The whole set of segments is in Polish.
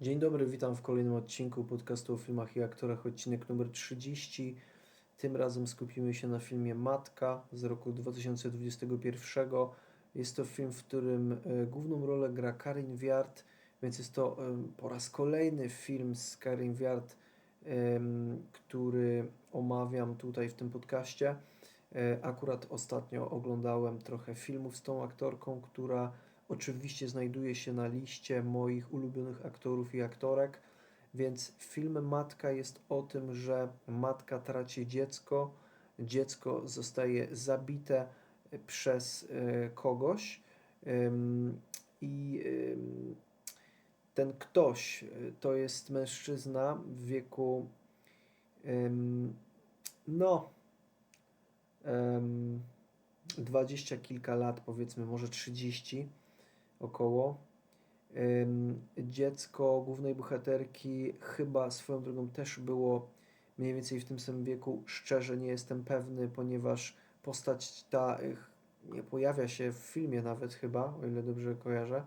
Dzień dobry, witam w kolejnym odcinku podcastu o filmach i aktorach, odcinek numer 30. Tym razem skupimy się na filmie Matka z roku 2021. Jest to film, w którym e, główną rolę gra Karin Wiart, więc jest to e, po raz kolejny film z Karin Wiart, który omawiam tutaj w tym podcaście. E, Akurat ostatnio oglądałem trochę filmów z tą aktorką, która oczywiście znajduje się na liście moich ulubionych aktorów i aktorek, więc film Matka jest o tym, że matka traci dziecko, dziecko zostaje zabite przez e, kogoś i ten ktoś to jest mężczyzna w wieku no dwadzieścia kilka lat, powiedzmy, może 30 około. Dziecko głównej bohaterki chyba swoją drogą też było mniej więcej w tym samym wieku. Szczerze nie jestem pewny, ponieważ postać ta nie pojawia się w filmie nawet chyba, o ile dobrze kojarzę.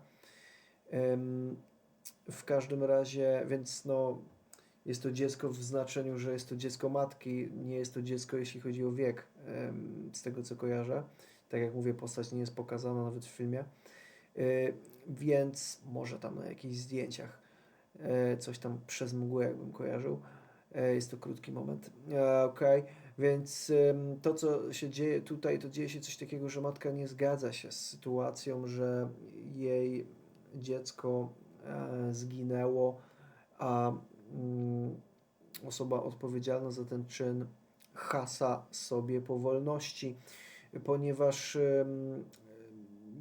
W każdym razie, więc no, jest to dziecko w znaczeniu, że jest to dziecko matki, nie jest to dziecko, jeśli chodzi o wiek, z tego co kojarzę. Tak jak mówię, postać nie jest pokazana nawet w filmie. Y, więc może tam na jakichś zdjęciach y, coś tam przez mgłę jakbym kojarzył. Y, Jest to krótki moment. E, Okej, więc to co się dzieje tutaj, to dzieje się coś takiego, że matka nie zgadza się z sytuacją, że jej dziecko e, zginęło, a mm, osoba odpowiedzialna za ten czyn hasa sobie po wolności, ponieważ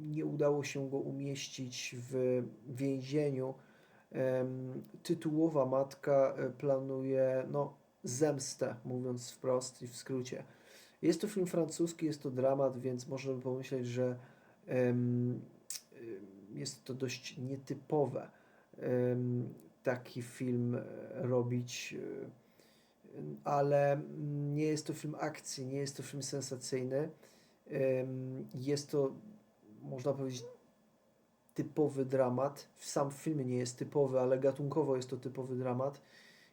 nie udało się go umieścić w więzieniu. Tytułowa matka e, planuje no, zemstę, mówiąc wprost i w skrócie. Jest to film francuski, jest to dramat, więc można by pomyśleć, że em, jest to dość nietypowe taki film e, robić, e, ale nie jest to film akcji, nie jest to film sensacyjny. Jest to można powiedzieć, typowy dramat. Sam film nie jest typowy, ale gatunkowo jest to typowy dramat.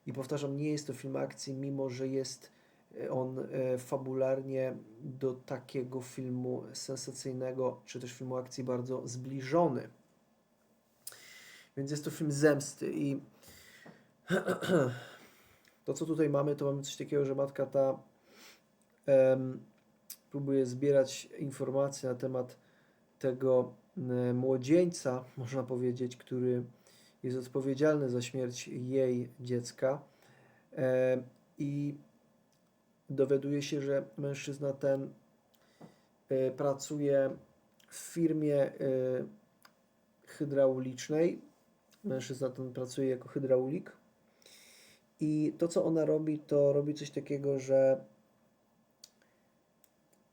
I powtarzam, nie jest to film akcji, mimo że jest e, on e, fabularnie do takiego filmu sensacyjnego, czy też filmu akcji bardzo zbliżony. Więc jest to film zemsty i to, co tutaj mamy, to mamy coś takiego, że matka ta em, próbuje zbierać informacje na temat tego e, młodzieńca, można powiedzieć, który jest odpowiedzialny za śmierć jej dziecka. E, I dowiaduje się, że mężczyzna ten e, pracuje w firmie hydraulicznej. Mężczyzna ten pracuje jako hydraulik. I to, co ona robi, to robi coś takiego, że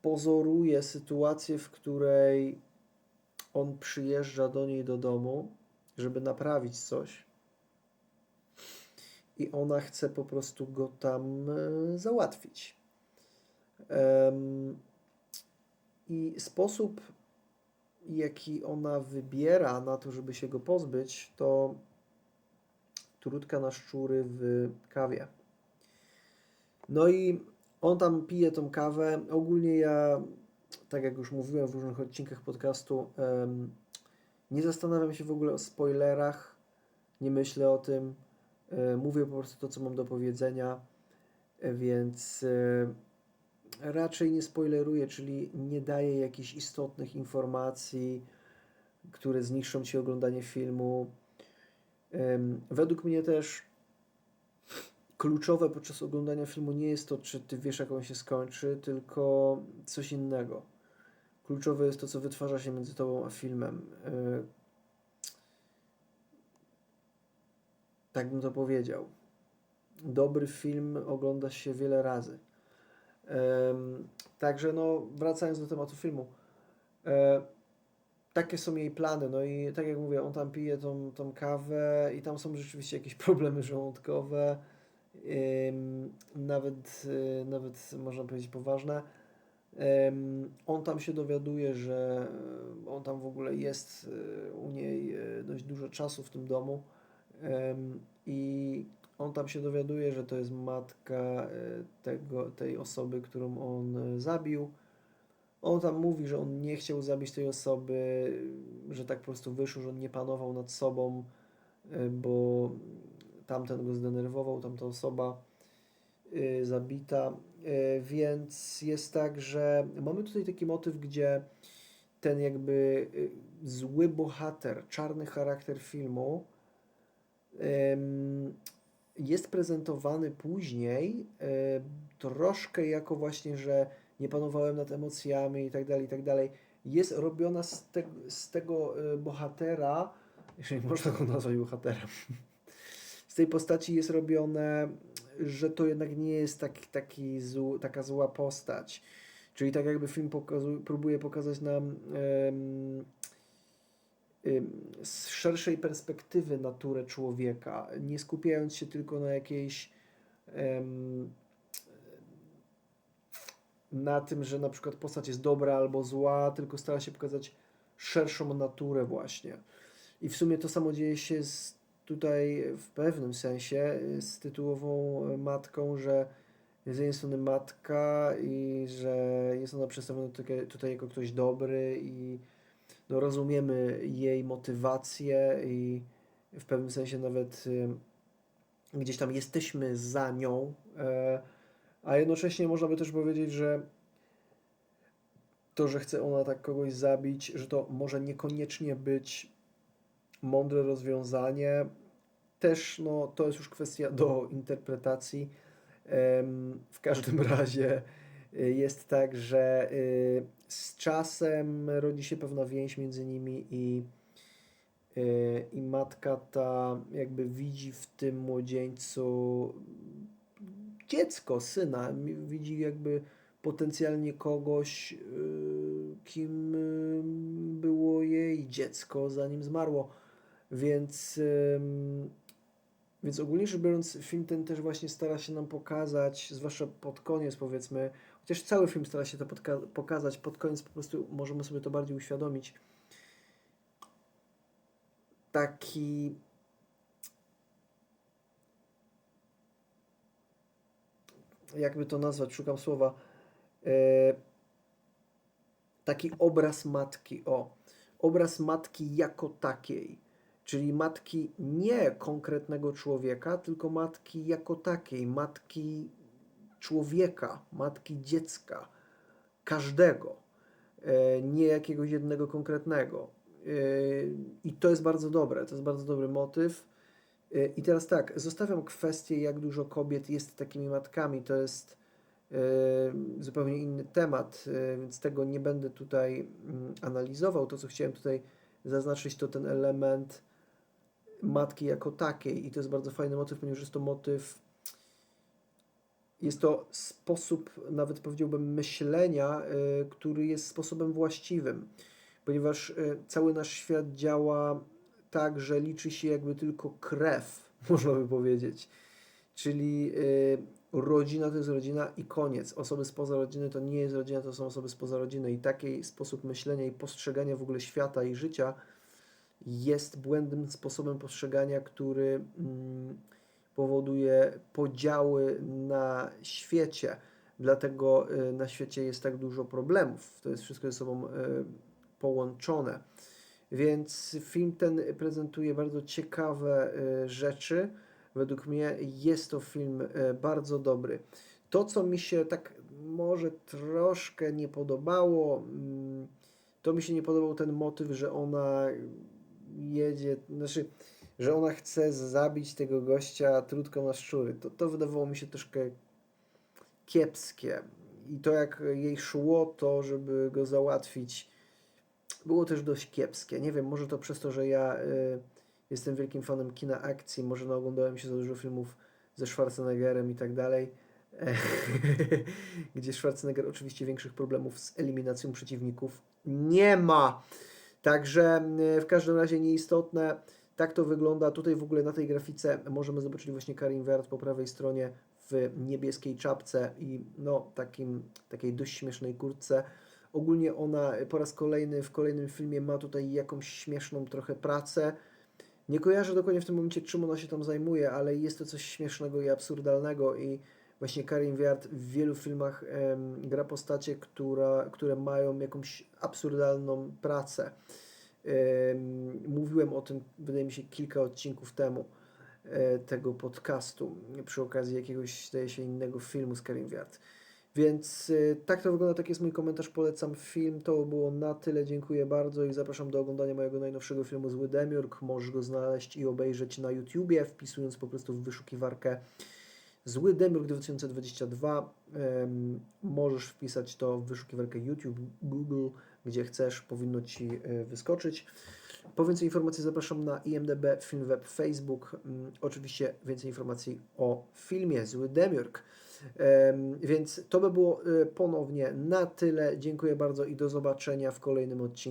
pozoruje sytuację, w której on przyjeżdża do niej do domu, żeby naprawić coś. I ona chce po prostu go tam e, załatwić. I sposób, jaki ona wybiera na to, żeby się go pozbyć, to trudka na szczury w kawie. No i on tam pije tą kawę. Ogólnie ja tak jak już mówiłem w różnych odcinkach podcastu, nie zastanawiam się w ogóle o spoilerach, nie myślę o tym, e, mówię po prostu to, co mam do powiedzenia, e, więc e, raczej nie spoileruję, czyli nie daję jakichś istotnych informacji, które zniszczą Ci oglądanie filmu. Według mnie też kluczowe podczas oglądania filmu nie jest to, czy Ty wiesz, jak on się skończy, tylko coś innego. Kluczowe jest to, co wytwarza się między tobą a filmem. Yy, Tak bym to powiedział. Dobry film ogląda się wiele razy. Także no, wracając do tematu filmu. E, Takie są jej plany. No i tak jak mówię, on tam pije tą, tą kawę i tam są rzeczywiście jakieś problemy żołądkowe. Nawet, y, nawet można powiedzieć poważne. On tam się dowiaduje, że e, on tam w ogóle jest e, u niej e, dość dużo czasu w tym domu, I on tam się dowiaduje, że to jest matka e, tego, tej osoby, którą on e, zabił. On tam mówi, że on nie chciał zabić tej osoby, że tak po prostu wyszło, że on nie panował nad sobą, e, bo tamten go zdenerwował, tamta osoba e, zabita. E, Więc jest tak, że mamy tutaj taki motyw, gdzie ten jakby e, zły bohater, czarny charakter filmu jest prezentowany później troszkę jako właśnie, że nie panowałem nad emocjami i tak dalej, i tak dalej. Jest robiona z, te, z tego bohatera, jeżeli można go nazwać bohaterem, z tej postaci jest robione, że to jednak nie jest taki, taki zł, taka zła postać. Czyli tak jakby film próbuje pokazać nam em, ym, z szerszej perspektywy naturę człowieka, nie skupiając się tylko na jakiejś em, na tym, że na przykład postać jest dobra albo zła, tylko stara się pokazać szerszą naturę właśnie. I w sumie to samo dzieje się z, tutaj w pewnym sensie z tytułową matką, że z jednej strony matka i że jest ona przedstawiona tutaj, tutaj jako ktoś dobry i no, rozumiemy jej motywację i w pewnym sensie nawet y, gdzieś tam jesteśmy za nią, e, a jednocześnie można by też powiedzieć, że to, że chce ona tak kogoś zabić, że to może niekoniecznie być mądre rozwiązanie. Też no, to jest już kwestia do interpretacji. W każdym razie y, jest tak, że y, z czasem rodzi się pewna więź między nimi i, y, i matka ta jakby widzi w tym młodzieńcu dziecko, syna, widzi jakby potencjalnie kogoś, kim było jej dziecko, zanim zmarło. Więc, więc ogólnie rzecz biorąc, film ten też właśnie stara się nam pokazać, zwłaszcza pod koniec powiedzmy, chociaż cały film stara się to pokazać, pod koniec po prostu możemy sobie to bardziej uświadomić. Taki jakby to nazwać, szukam słowa, e, taki obraz matki, o, obraz matki jako takiej, czyli matki nie konkretnego człowieka, tylko matki jako takiej, matki człowieka, matki dziecka, każdego, e, nie jakiegoś jednego konkretnego. E, I to jest bardzo dobre, to jest bardzo dobry motyw. E, I teraz tak, zostawiam kwestię, jak dużo kobiet jest takimi matkami. To jest zupełnie inny temat, więc tego nie będę tutaj mm, analizował. To, co chciałem tutaj zaznaczyć, to ten element matki jako takiej. I to jest bardzo fajny motyw, ponieważ jest to motyw, jest to sposób, nawet powiedziałbym, myślenia, e, który jest sposobem właściwym, ponieważ e, cały nasz świat działa tak, że liczy się jakby tylko krew, można by powiedzieć. Czyli y, rodzina to jest rodzina i koniec. Osoby spoza rodziny to nie jest rodzina, to są osoby spoza rodziny. I taki sposób myślenia i postrzegania w ogóle świata i życia jest błędnym sposobem postrzegania, który mm, powoduje podziały na świecie. Dlatego y, na świecie jest tak dużo problemów. To jest wszystko ze sobą y, połączone. Więc film ten prezentuje bardzo ciekawe y, rzeczy. Według mnie jest to film bardzo dobry. To, co mi się tak może troszkę nie podobało, mm, to mi się nie podobał ten motyw, że ona jedzie, znaczy, że ona chce zabić tego gościa trutką na szczury. To, to wydawało mi się troszkę kiepskie. I to, jak jej szło to, żeby go załatwić, było też dość kiepskie. Nie wiem, może to przez to, że ja y, jestem wielkim fanem kina akcji, może naoglądałem się za dużo filmów ze Schwarzeneggerem i tak dalej, gdzie Schwarzenegger oczywiście większych problemów z eliminacją przeciwników nie ma. Także y, w każdym razie nieistotne. Tak to wygląda. Tutaj w ogóle na tej grafice możemy zobaczyć właśnie Karin Wert po prawej stronie w niebieskiej czapce i no takim, takiej dość śmiesznej kurtce. Ogólnie ona po raz kolejny w kolejnym filmie ma tutaj jakąś śmieszną trochę pracę. Nie kojarzę dokładnie w tym momencie, czym ona się tam zajmuje, ale jest to coś śmiesznego i absurdalnego i właśnie Karin Wiart w wielu filmach em, gra postacie, która, które mają jakąś absurdalną pracę. Em, mówiłem o tym, wydaje mi się, kilka odcinków temu e, tego podcastu przy okazji jakiegoś, zdaje się, innego filmu z Karin Wiart. Więc e, tak to wygląda, tak jest mój komentarz, polecam film, to było na tyle, dziękuję bardzo i zapraszam do oglądania mojego najnowszego filmu Zły Demiurg, możesz go znaleźć i obejrzeć na YouTubie, wpisując po prostu w wyszukiwarkę Zły Demiurg 2022, Em, możesz wpisać to w wyszukiwarkę YouTube, Google, gdzie chcesz, powinno Ci e, wyskoczyć. Po więcej informacji zapraszam na IMDB, Filmweb, Facebook. Mm, Oczywiście więcej informacji o filmie Zły Demiurg. Em, Więc to by było e, ponownie na tyle. Dziękuję bardzo i do zobaczenia w kolejnym odcinku.